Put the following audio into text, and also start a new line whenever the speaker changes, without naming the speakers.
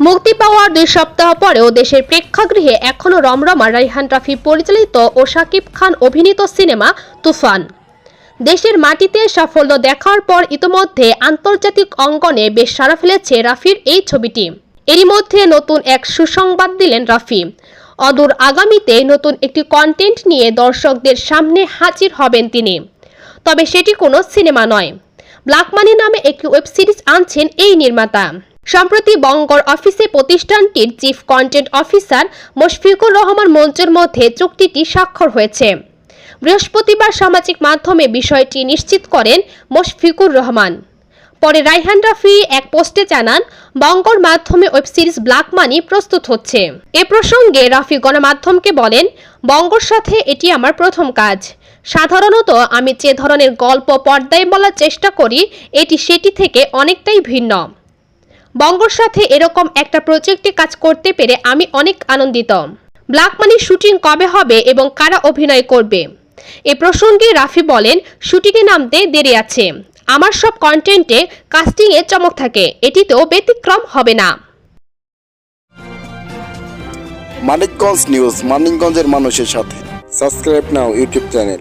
মুক্তি পাওয়ার দুই সপ্তাহ পরেও দেশের প্রেক্ষাগৃহে এখনও রমরমা রাইহান রাফি পরিচালিত ও শাকিব খান অভিনীত সিনেমা তুফান। দেশের মাটিতে সাফল্য দেখার পর ইতোমধ্যে আন্তর্জাতিক অঙ্গনে বেশ সাড়া ফেলেছে রাফির এই ছবিটি। এরই মধ্যে নতুন এক সুসংবাদ দিলেন রাফি। অদূর আগামীতে নতুন একটি কন্টেন্ট নিয়ে দর্শকদের সামনে হাজির হবেন তিনি। তবে সেটি কোনো সিনেমা নয়। ব্ল্যাক মানি নামে একটি ওয়েব সিরিজ আনছেন এই নির্মাতা। সম্প্রতি বঙ্গর অফিসে প্রতিষ্ঠানটির chief content officer Mushfiqur Rahman মঞ্চের মধ্যে চুক্তিটি স্বাক্ষর হয়েছে। বৃহস্পতিবার সামাজিক মাধ্যমে বিষয়টি নিশ্চিত করেন মুশফিকুর রহমান। পরে রাইহান রাফি এক পোস্টে জানান, বঙ্গর মাধ্যমে ওয়েব সিরিজ ব্ল্যাক মানি প্রস্তুত হচ্ছে। এ প্রসঙ্গে রাফি গণমাধ্যমকে বলেন, বঙ্গর সাথে এটি আমার প্রথম কাজ। সাধারণত আমি যে ধরনের গল্প পর্দায় বলার চেষ্টা করি, এটি সেটি থেকে অনেকটাই ভিন্ন। বঙ্গর সাথে এরকম একটা প্রজেক্টে কাজ করতে পেরে আমি অনেক আনন্দিত। ব্ল্যাক মানি শুটিং কবে হবে এবং কারা অভিনয় করবে? এ প্রসঙ্গে রাফি বলেন, শুটিংয়ে নামতে দেরি আছে। আমার সব কন্টেন্টে কাস্টিংয়ে চমক থাকে এটিতেও ব্যতিক্রম হবে না।
মানিকগঞ্জ নিউজ, মানিকগঞ্জের মানুষের সাথে। Subscribe now YouTube channel.